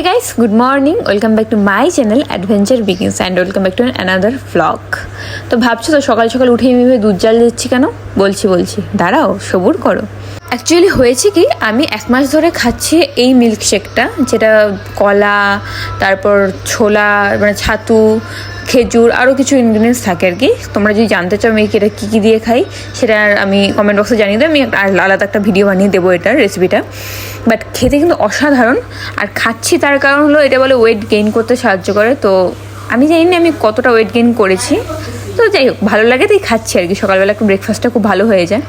Hey guys good morning welcome back to my channel adventure begins and welcome back to another vlog তো ভাবছ তো সকাল সকাল উঠে আমি দুধ জাল দিচ্ছি কেন? বলছি বলছি। দাঁড়াও, সবুর করো। অ্যাকচুয়ালি হয়েছে কি, আমি এক মাস ধরে খাচ্ছি এই মিল্কশেকটা যেটা কলা, তারপর ছোলা মানে ছাতু, খেজুর আরও কিছু ইনগ্রিডিয়েন্টস থাকে আর কি। তোমরা যদি জানতে চাও আমি এটা কী কী দিয়ে খাই, সেটা আমি কমেন্ট বক্সে জানিয়ে দেবো। আমি আলাদা একটা ভিডিও বানিয়ে দেবো এটার রেসিপিটা বাট খেতে কিন্তু অসাধারণ। আর খাচ্ছি তার কারণ হলো এটা বলে ওয়েট গেইন করতে সাহায্য করে। তো আমি জানি না আমি কতটা ওয়েট গেইন করেছি। তো যাই হোক, ভালো লাগে তাই খাচ্ছি আর কি। সকালবেলা একটু ব্রেকফাস্টটা খুব ভালো হয়ে যায়।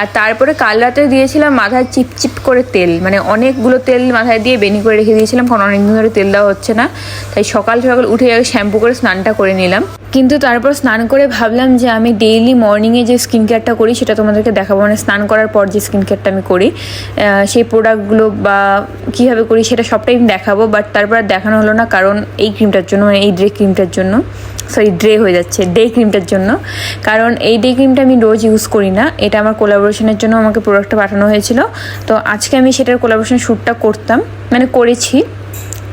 আর তারপরে কাল রাতে দিয়েছিলাম মাথায় চিপচিপ করে তেল। মানে অনেকগুলো তেল মাথায় দিয়ে বেনি করে রেখে দিয়েছিলাম, কারণ অনেকদিন ধরে তেল দেওয়া হচ্ছে না। তাই সকাল সকাল উঠে শ্যাম্পু করে স্নানটা করে নিলাম। কিন্তু তারপর স্নান করে ভাবলাম যে আমি ডেইলি মর্নিংয়ে যে স্কিন কেয়ারটা করি, সেটা তোমাদেরকে দেখাবো। মানে স্নান করার পর যে স্কিন কেয়ারটা আমি করি সেই প্রোডাক্টগুলো বা কীভাবে করি সেটা সবটাই আমি দেখাবো। বাট তারপর দেখানো হলো না, কারণ এই ক্রিমটার জন্য মানে এই ড্রে ক্রিমটার জন্য সরি ড্রে হয়ে যাচ্ছে ডে ক্রিমটার জন্য। কারণ এই ডে ক্রিমটা আমি রোজ ইউজ করি না। এটা আমার কোলাবোরেশনের জন্য আমাকে প্রোডাক্টটা পাঠানো হয়েছিল। তো আজকে আমি সেটার কোলাবোরেশন শ্যুটটা করতাম মানে করেছি।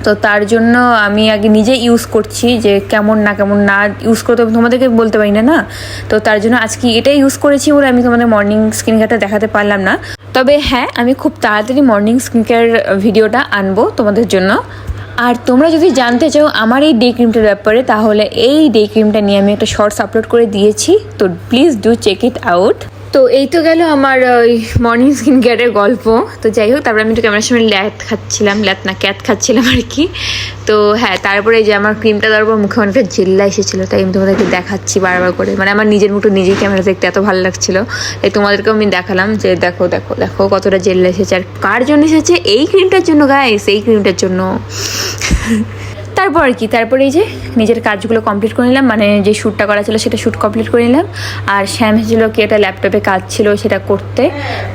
তো তার জন্য আমি আগে নিজে ইউজ করছি যে কেমন না কেমন না ইউজ করতে তোমাদেরকে বলতে পারি না না? তো তার জন্য আজকে এটাই ইউজ করেছি বলে আমি তোমাদের মর্নিং স্কিন কেয়ারটা দেখাতে পারলাম না। তবে হ্যাঁ আমি খুব তাড়াতাড়ি মর্নিং স্কিন কেয়ার ভিডিওটা আনব তোমাদের জন্য। আর তোমরা যদি জানতে চাও আমার এই ডে ক্রিমটার ব্যাপারে, তাহলে এই ডে ক্রিমটা নিয়ে আমি একটা শর্টস আপলোড করে দিয়েছি। তো please do check it out তো এই তো গেল আমার ওই মর্নিং স্কিন কেয়ারের গল্প। তো যাই হোক, তারপরে আমি একটু ক্যামেরার সামনে ল্যাট খাচ্ছিলাম ল্যাট না ক্যাট খাচ্ছিলাম আর কি। তো হ্যাঁ তারপরে যে আমার ক্রিমটা দেওয়ার পর মুখে অনেকটা জেল্লা এসেছিল, তাই আমি তোমাদেরকে দেখাচ্ছি বারবার করে। মানে আমার নিজের মুখে নিজেই ক্যামেরা দেখতে এত ভালো লাগছিল। তাই তোমাদেরকেও আমি দেখালাম যে দেখো দেখো দেখো কতটা জেল্লা এসেছে। আর কার জন্য এসেছে? এই ক্রিমটার জন্য গাইস এই ক্রিমটার জন্য। তারপর আর কি, তারপরে এই যে নিজের কাজগুলো কমপ্লিট করে নিলাম মানে যে শ্যুটটা করা ছিল সেটা শ্যুট কমপ্লিট করে নিলাম। আর শ্যাম ছিল কি একটা ল্যাপটপে কাজ ছিল সেটা করতে।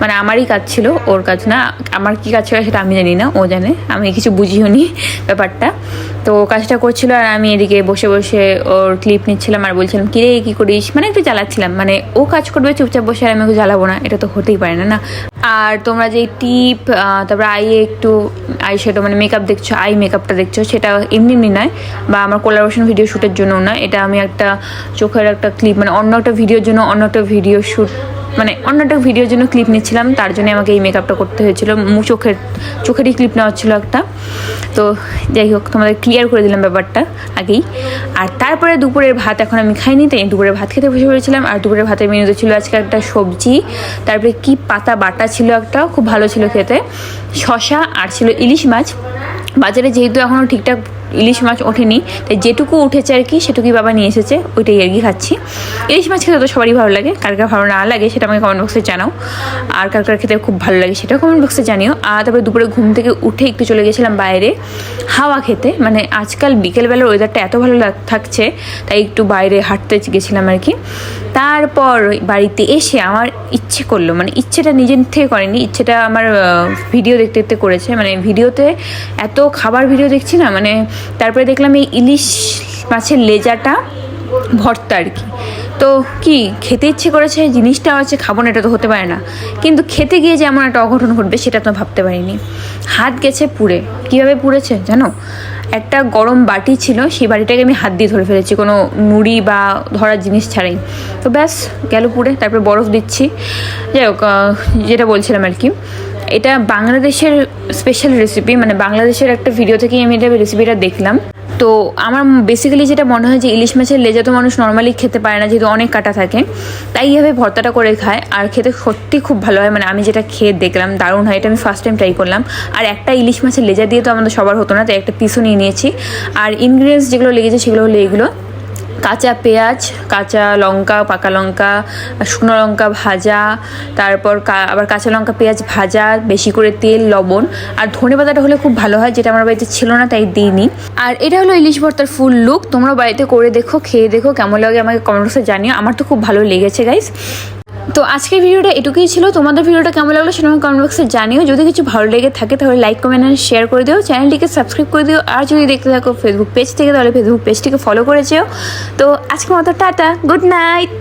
মানে আমারই কাজ ছিল, ওর কাজ না, আমার কি কাজ ছিল সেটা আমি জানি না, ও জানে, আমি কিছু বুঝিও নি ব্যাপারটা। তো ও কাজটা করছিল আর আমি এদিকে বসে বসে ওর ক্লিপ নিচ্ছিলাম আর বলছিলাম, কিরে, কী করিস? মানে একটু জ্বালাচ্ছিলাম মানে ও কাজ করবে চুপচাপ বসে আর আমি ওকে জ্বালাবো না, এটা তো হতেই পারে না না? আর তোমরা যে টিপ তারপরে আইয়ে একটু আই সেটা মানে মেকআপ দেখছ আই মেকআপটা দেখছ, সেটা এমনি এমনি নয় বা আমার কোলাবোরেশন ভিডিও শ্যুটের জন্য না এটা আমি একটা চোখের একটা ক্লিপ মানে অন্য একটা ভিডিওর জন্য অন্য একটা ভিডিও শ্যুট মানে অন্য একটা ভিডিওর জন্য ক্লিপ নিচ্ছিলাম, তার জন্য আমাকে এই মেকআপটা করতে হয়েছিল। চোখের, চোখেরই ক্লিপ নেওয়া ছিল একটা। তো যাই হোক, তোমাদের ক্লিয়ার করে দিলাম ব্যাপারটা আগেই। আর তারপরে দুপুরের ভাত এখন আমি খাইনি, তাই দুপুরের ভাত খেতে বসে পড়েছিলাম। আর দুপুরের ভাতের মেনুতে ছিল আজকে একটা সবজি। তারপরে কি পাতা বাটা ছিল একটা, খুব ভালো ছিল খেতে। শশা আর ছিল ইলিশ মাছ। বাজারে যেহেতু এখনও ঠিকঠাক ইলিশ মাছ ওঠেনি, তাই যেটুকু উঠেছে আর কি, সেটুকুই বাবা নিয়ে এসেছে, ওইটাই আর কি খাচ্ছি। ইলিশ মাছ খেতে তো সবারই ভালো লাগে কার কার ভালো না লাগে সেটা আমাকে কমেন্ট বক্সে জানাও। আর কার কার খেতে খুব ভালো লাগে সেটাও কমেন্ট বক্সে জানিও। আর তারপরে দুপুরে ঘুম থেকে উঠে একটু চলে গেছিলাম বাইরে, হাওয়া খেতে। মানে আজকাল বিকেলবেলার ওয়েদারটা এত ভালো থাকছে, তাই একটু বাইরে হাঁটতে গেছিলাম আর কি। তারপর বাড়িতে এসে আমার ইচ্ছে করল মানে ইচ্ছেটা নিজের থেকে করেনি, ইচ্ছেটা আমার ভিডিও দেখতে দেখতে করেছে মানে ভিডিওতে এত খাবার ভিডিও দেখছি না মানে তারপরে দেখলাম এই ইলিশ মাছের লেজাটা ভর্তা আর কি। তো কি, খেতে ইচ্ছে করেছে, জিনিসটা হচ্ছে খাব না, এটা তো হতে পারে না। কিন্তু খেতে গিয়ে যে এমন একটা অঘটন ঘটবে, সেটা তো ভাবতে পারিনি। হাত গেছে পুড়ে। কীভাবে পুড়েছে জানো? একটা গরম বাটি ছিল, সেই বাটিটাকে আমি হাত দিয়ে ধরে ফেলেছি, কোনো মুড়ি বা ধরার জিনিস ছাড়াই। তো ব্যাস, গেল পুড়ে, তারপরে বরফ দিচ্ছি। যাই হোক যেটা বলছিলাম আর কি, এটা বাংলাদেশের স্পেশাল রেসিপি মানে বাংলাদেশের একটা ভিডিও থেকেই আমি এটা রেসিপিটা দেখলাম। তো আমার বেসিক্যালি যেটা মনে হয় যে ইলিশ মাছের লেজা তো মানুষ নর্মালি খেতে পারে না, যেহেতু অনেক কাটা থাকে, তাই এইভাবে ভর্তাটা করে খায় আর খেতে সত্যি খুব ভালো হয়। মানে আমি যেটা খেয়ে দেখলাম, দারুণ হয়, এটা আমি ফার্স্ট টাইম ট্রাই করলাম। আর একটা ইলিশ মাছের লেজা দিয়ে তো আমাদের সবার হতো না, তাই একটা পিসও নিয়ে নিয়েছি। আর ইনগ্রিডিয়েন্টস যেগুলো লেগেছে সেগুলো হলো এগুলো। কাঁচা পেঁয়াজ, কাঁচা লঙ্কা, পাকা লঙ্কা, শুকনো লঙ্কা ভাজা, তারপর আবার কাঁচা লঙ্কা পেঁয়াজ ভাজা, বেশি করে তেল, লবণ। আর ধনে পাতাটা হলে খুব ভালো হয়, যেটা আমার বাড়িতে ছিল না, তাই দিইনি। আর এটা হলো ইলিশ ভর্তার ফুল লুক। তোমরা বাড়িতে করে দেখো, খেয়ে দেখো, কেমন লাগে আমাকে কমেন্ট বক্সে জানিও। আমার তো খুব ভালো লেগেছে গাইস তো আজকের ভিডিওটা এটুকুই ছিল। তোমাদের ভিডিওটা কেমন লাগল সেটা আমাকে কমেন্ট বক্সে জানিও। যদি কিছু ভালো লেগে থাকে তাহলে লাইক কমেন্ট আর শেয়ার করে দিও। চ্যানেলটিকে সাবস্ক্রাইব করে দিও। আর যদি দেখতে থাকো ফেসবুক পেজ থেকে তাহলে ফেসবুক পেজটিকে ফলো করে যেও। তো আজকে মতো টাটা। Good night